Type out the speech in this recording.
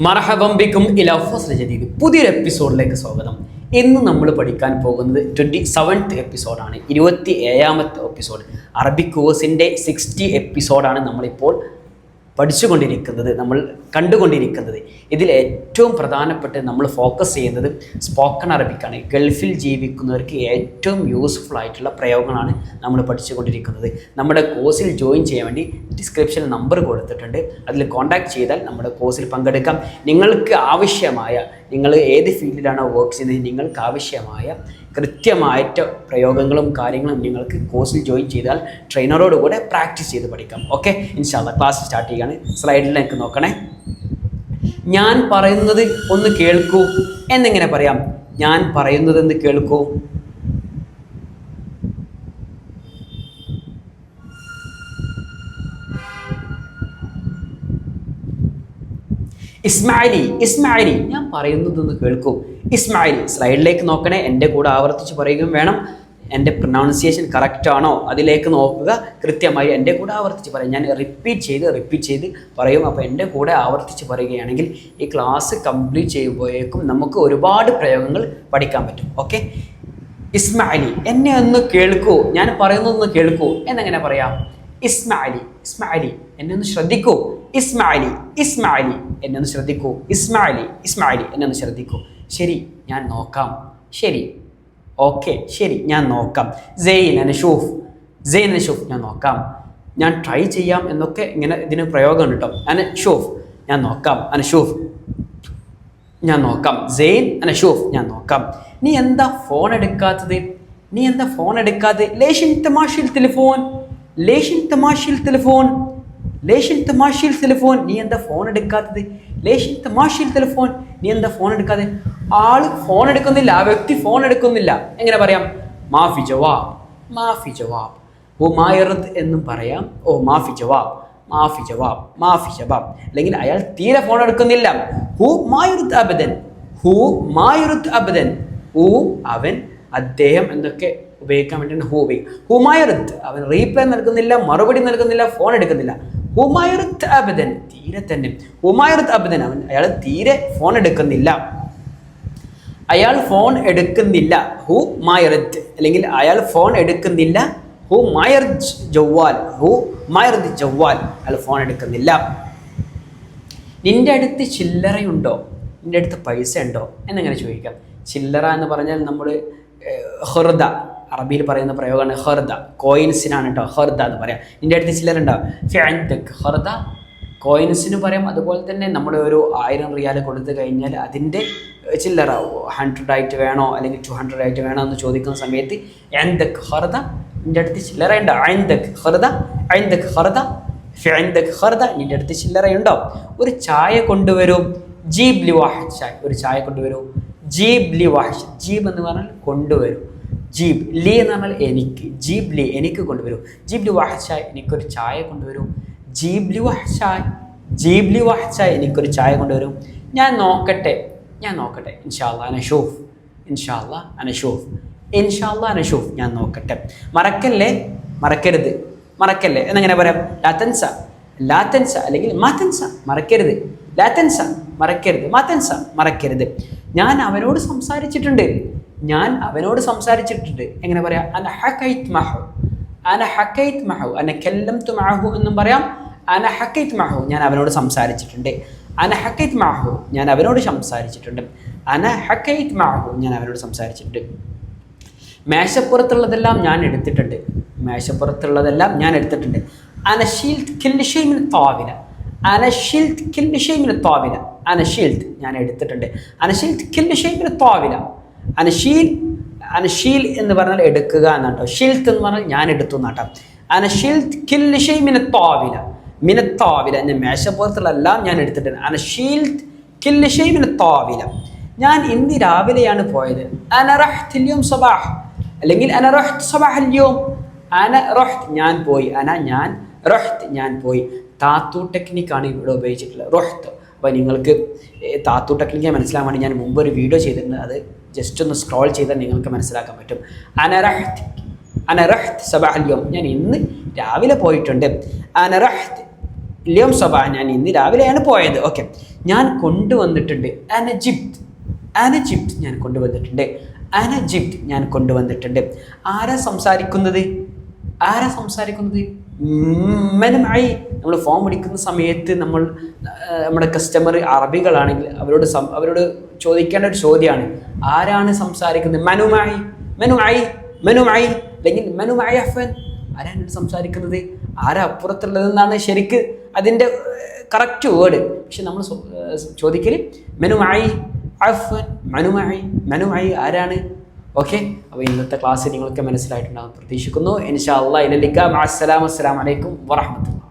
മറഹബംബിക്കും ഇലഫസ് ജദീദ് പുതിയൊരു എപ്പിസോഡിലേക്ക് സ്വാഗതം. ഇന്ന് നമ്മൾ പഠിക്കാൻ പോകുന്നത് ട്വന്റി സെവൻത്ത് എപ്പിസോഡാണ് ഇരുപത്തി ഏഴാമത്തെ എപ്പിസോഡ് അറബിക് കോഴ്സിന്റെ സിക്സ്റ്റി എപ്പിസോഡാണ് നമ്മളിപ്പോൾ പഠിച്ചുകൊണ്ടിരിക്കുന്നത് നമ്മൾ കണ്ടുകൊണ്ടിരിക്കുന്നത്. ഇതിൽ ഏറ്റവും പ്രധാനപ്പെട്ട് നമ്മൾ ഫോക്കസ് ചെയ്യുന്നത് സ്പോക്കൺ അറബിക്കാണ് ഗൾഫിൽ ജീവിക്കുന്നവർക്ക് ഏറ്റവും യൂസ്ഫുൾ ആയിട്ടുള്ള പ്രയോഗങ്ങളാണ് നമ്മൾ പഠിച്ചുകൊണ്ടിരിക്കുന്നത്. നമ്മുടെ കോഴ്സിൽ ജോയിൻ ചെയ്യാൻ വേണ്ടി ഡിസ്ക്രിപ്ഷനിൽ നമ്പർ കൊടുത്തിട്ടുണ്ട്. അതിൽ കോൺടാക്ട് ചെയ്താൽ നമ്മുടെ കോഴ്സിൽ പങ്കെടുക്കാം. നിങ്ങൾക്ക് ആവശ്യമായ നിങ്ങൾ ഏത് ഫീൽഡിലാണോ വർക്ക് ചെയ്യുന്നത് നിങ്ങൾക്ക് ആവശ്യമായ കൃത്യമായിട്ട് പ്രയോഗങ്ങളും കാര്യങ്ങളും നിങ്ങൾക്ക് കോഴ്സിൽ ജോയിൻ ചെയ്താൽ ട്രെയിനറോട് കൂടെ പ്രാക്ടീസ് ചെയ്ത് പഠിക്കാം. ഓക്കെ ഇൻഷാല്ല ക്ലാസ് സ്റ്റാർട്ട് ചെയ്യുകയാണ്. സ്ലൈഡിലേക്ക് നോക്കണേ. ഞാൻ പറയുന്നത് ഒന്ന് കേൾക്കൂ. എന്നിങ്ങനെ പറയാം. ഞാൻ പറയുന്നത് കേൾക്കൂ? ഇസ്മായിലി ഇസ്മായിലി ഞാൻ പറയുന്നതൊന്ന് കേൾക്കൂ. ഇസ്മായിലി സ്ലൈഡിലേക്ക് നോക്കണേ. എന്റെ കൂടെ ആവർത്തിച്ച് പറയുകയും വേണം. എന്റെ പ്രൊനൗൺസിയേഷൻ കറക്റ്റ് ആണോ? അതിലേക്ക് നോക്കുക. കൃത്യമായി എന്റെ കൂടെ ആവർത്തിച്ച് പറയും. ഞാൻ റിപ്പീറ്റ് ചെയ്ത് റിപ്പീറ്റ് ചെയ്ത് പറയും. അപ്പോൾ എന്റെ കൂടെ ആവർത്തിച്ച് പറയുകയാണെങ്കിൽ ഈ ക്ലാസ് കംപ്ലീറ്റ് ചെയ്യുമ്പോഴേക്കും നമുക്ക് ഒരുപാട് പ്രയോഗങ്ങൾ പഠിക്കാൻ പറ്റും. ഓക്കെ ഇസ്മായിലി എന്നെ ഒന്ന് കേൾക്കൂ. ഞാൻ പറയുന്നതൊന്ന് കേൾക്കൂ. എന്നെങ്ങനെ പറയാം? ഇസ്മായിലി ഇസ്മായിലി എന്നെ ഒന്ന് ശ്രദ്ധിക്കൂ. ഇസ്മായിലി ഇസ്മാലി എന്നൊന്ന് ശ്രദ്ധിക്കൂ. ഇസ്മാലി ഇസ്മാലി എന്നൊന്ന് ശ്രദ്ധിക്കൂ. ശരി ഞാൻ നോക്കാം. ശരി. ഓക്കെ ശരി ഞാൻ നോക്കാം. ജെയിൻ അനഷൂഫ് ജെയിൻ അനഷൂഫ് ഞാൻ നോക്കാം. ഞാൻ ട്രൈ ചെയ്യാം എന്നൊക്കെ ഇങ്ങനെ ഇതിന് പ്രയോഗം കേട്ടോ അനഷൂഫ് ഞാൻ നോക്കാം. അനഷൂഫ് ഞാൻ നോക്കാം. ജെയിൻ അനഷൂഫ് ഞാൻ നോക്കാം. നീ എന്താ ഫോൺ എടുക്കാത്തത്? നീ എന്താ ഫോൺ എടുക്കാതെ ലേശിൻ തമാശയിൽ ടെലിഫോൺ ലേശിൻ തമാശയിൽ ടെലിഫോൺ ലേഷൻ തമാശയിൽ ടെലിഫോൺ നീ എന്താ ഫോൺ എടുക്കാത്തത്? ലേശിൽ തമാശയിൽ ടെലിഫോൺ നീ എന്താ ഫോൺ എടുക്കാതെ ആൾ ഫോൺ എടുക്കുന്നില്ല ആ വ്യക്തി ഫോൺ എടുക്കുന്നില്ല. എങ്ങനെ പറയാം? മാഫി ജവാബ് മാഫി ജവാബ്. ഓ മായറത്ത് എന്നും പറയാം. ഓ മാഫി ജവാബ് മാഫി ജവാബ് മാഫി ജവാബ്. അല്ലെങ്കിൽ അയാൾ തീരെ ഫോൺ എടുക്കുന്നില്ല. ഹൂ മായുറുത്ത് അബദൻ ഹൂ മായുറുത്ത് അബദൻ. ഹു അവൻ അദ്ദേഹം എന്നൊക്കെ ഉപയോഗിക്കാൻ വേണ്ടിയാണ് ഹു ഉപയോഗിക്കും ഹുമായുറുത്ത് അവൻ റീപ്ലൈ നൽകുന്നില്ല മറുപടി നൽകുന്നില്ല ഫോൺ എടുക്കുന്നില്ല. ഹുമായുറുത്ത് അബദൻ തീരെ തന്നെ. ഹുമായുറുത്ത് അബദൻ അവൻ അയാൾ തീരെ ഫോൺ എടുക്കുന്നില്ല. അയാൾ ഫോൺ എടുക്കുന്നില്ല. ഹു മായറത്ത് അല്ലെങ്കിൽ അയാൾ ഫോൺ എടുക്കുന്നില്ല. ഹു മായർ ജവ്വാൽ ഹു മായർ ജവ്വാൽ അയാൾ ഫോൺ എടുക്കുന്നില്ല. നിന്റെ അടുത്ത് ചില്ലറയുണ്ടോ? നിന്റെ അടുത്ത് പൈസ ഉണ്ടോ എന്നെങ്ങനെ ചോദിക്കാം. ചില്ലറ എന്ന് പറഞ്ഞാൽ നമ്മൾ ഹെർദ. അറബിയിൽ പറയുന്ന പ്രയോഗമാണ് ഹെർദ കോയിൻസിനാണ് കേട്ടോ ഹെർദ എന്ന് പറയാം. നിന്റെ അടുത്ത് ചില്ലറുണ്ടാവും ഹെർദ കോയിൻസിന് പറയാം. അതുപോലെ തന്നെ നമ്മൾ ഒരു ആയിരം റിയാൽ കൊടുത്തു കഴിഞ്ഞാൽ അതിന്റെ ചില്ലറ ഹൺഡ്രഡ് ആയിട്ട് വേണോ അല്ലെങ്കിൽ ടു ഹൺഡ്രഡ് ആയിട്ട് വേണോ എന്ന് ചോദിക്കുന്ന സമയത്ത് എന്തക് ഹർദ നിന്റെ അടുത്ത് ചില്ലറയുണ്ടോ? അയന്തക് ഹർദ അയന്തക് ഹർദ ഫിഅന്തക് ഹർദ നിന്റെ അടുത്ത് ചില്ലറയുണ്ടോ? ഒരു ചായ കൊണ്ടുവരും. ജീബ് ലി വാഹ് ചായ. ഒരു ചായ കൊണ്ടുവരൂ. ജീബ് ലി വാഹ് ജീബ് എന്ന് പറഞ്ഞാൽ കൊണ്ടുവരൂ. ജീബ് ലി എന്ന് പറഞ്ഞാൽ എനിക്ക് ജീബ് ലി എനിക്ക് കൊണ്ടുവരൂ. ജീബ് ലി വാഹച്ചായ് ചായ എനിക്കൊരു ചായ കൊണ്ടുവരൂ. ജീബ്ലി വഹ്ചായ് ജീബ്ലി വാഹച്ചായ് എനിക്കൊരു ചായ കൊണ്ടുവരും. ഞാൻ നോക്കട്ടെ ഞാൻ നോക്കട്ടെ. ഇൻഷാല്ല അനഷൂഫ് ഇൻഷാല്ല അനഷൂഫ് ഇൻഷാല്ല അനഷൂഫ് ഞാൻ നോക്കട്ടെ. മറക്കല്ലേ? മറക്കരുത്. മറക്കല്ലേ? എന്നങ്ങനെ പറയാം? ലാത്തൻസ ലാത്തൻസ അല്ലെങ്കിൽ മാത്തൻസ മറക്കരുത്. ലാത്തൻസ മറക്കരുത്. മാത്തൻസ മറക്കരുത്. ഞാൻ അവനോട് സംസാരിച്ചിട്ടുണ്ട്. ഞാൻ അവനോട് സംസാരിച്ചിട്ടുണ്ട്. എങ്ങനെ പറയാം? അന അന അന പറയാം. അന ഞാൻ അവനോട് സംസാരിച്ചിട്ടുണ്ട്. അന ഞാൻ അവനോട് സംസാരിച്ചിട്ടുണ്ട്. അന ഞാൻ അവനോട് സംസാരിച്ചിട്ടുണ്ട്. മേശപ്പുറത്തുള്ളതെല്ലാം ഞാൻ എടുത്തിട്ടുണ്ട്. മേശപ്പുറത്തുള്ളതെല്ലാം ഞാൻ എടുത്തിട്ടുണ്ട്. അനശീൽ അനശീൽ അനശീൽത്ത് ഞാൻ എടുത്തിട്ടുണ്ട്. അനശീൽത്ത് കില്ലിഷൈമിൻ തോവില അനശീൽ അനശീൽ എന്ന് പറഞ്ഞാൽ എടുക്കുക എന്നാട്ടോ. ഷീൽത്ത് എന്ന് പറഞ്ഞാൽ ഞാൻ എടുത്തു എന്നാട്ടോ. അനശീൽത്ത് കില്ലിഷൈ മിനത്താവില മിനത്താവില എന്നെ എല്ലാം ഞാൻ എടുത്തിട്ടുണ്ട്. അനശീൽ കില്ലിഷൈ മിനത്താവില ഞാൻ ഇന്ന് രാവിലെയാണ് പോയത്. അനറഹ്ലിയും സബാഹ്. അല്ലെങ്കിൽ അനറഹ്ത് സബാഹ് ല്യോം. അന റഹ്ത് ഞാൻ പോയി. അന ഞാൻ റഹ്ത് ഞാൻ പോയി. താത്തു ടെക്നിക്കാണ് ഇവിടെ ഉപയോഗിച്ചിട്ടുള്ളത്. റൊഹ്ത്ത് അപ്പോൾ നിങ്ങൾക്ക് താത്തു ടെക്നിക്ക് മനസ്സിലാവാണ് ഞാൻ മുമ്പ് ഒരു വീഡിയോ ചെയ്തിട്ടുണ്ട് അത് ജസ്റ്റ് ഒന്ന് സ്ക്രോൾ ചെയ്താൽ നിങ്ങൾക്ക് മനസ്സിലാക്കാൻ പറ്റും അനറഹ്ത് അനറഹ്ത് സബാഹ്യം ഞാൻ ഇന്ന് രാവിലെ പോയിട്ടുണ്ട് അനറഹ്ത് ലിയോം സബാ ഞാൻ ഇന്ന് രാവിലെയാണ് പോയത് ഓക്കെ ഞാൻ കൊണ്ടുവന്നിട്ടുണ്ട് അനജിപ്ത് അനജിപ്ത് ഞാൻ കൊണ്ടുവന്നിട്ടുണ്ട് അനജിപ്ത് ഞാൻ കൊണ്ടുവന്നിട്ടുണ്ട് ആരാ സംസാരിക്കുന്നത് ആരാ സംസാരിക്കുന്നത് നമ്മൾ ഫോം അടിക്കുന്ന സമയത്ത് നമ്മൾ നമ്മുടെ കസ്റ്റമർ അറബികളാണെങ്കിൽ അവരോട് അവരോട് ചോദിക്കേണ്ട ഒരു ചോദ്യമാണ് ആരാണ് സംസാരിക്കുന്നത്? മനുമായി മനുമായി മനുമായി അല്ലെങ്കിൽ മനുമായി അഫൻ ആരാണ് സംസാരിക്കുന്നത്? ആരാ അപ്പുറത്തുള്ളതെന്നാണ് ശരിക്ക് അതിന്റെ കറക്റ്റ് വേർഡ് പക്ഷെ നമ്മൾ ചോദിക്കൽ മെനുമായി അഫൻ മനുമായി മനുമായി ആരാണ്? ഓക്കെ അപ്പോൾ ഇന്നത്തെ ക്ലാസ് നിങ്ങൾക്ക് മനസ്സിലായിട്ടുണ്ടാകും പ്രതീക്ഷിക്കുന്നു. ഇൻഷാ അള്ളാഹ് ഇലലിക്കാം അസ്സലാം അസ്സലാം വലൈക്കും വറഹമത്തുള്ള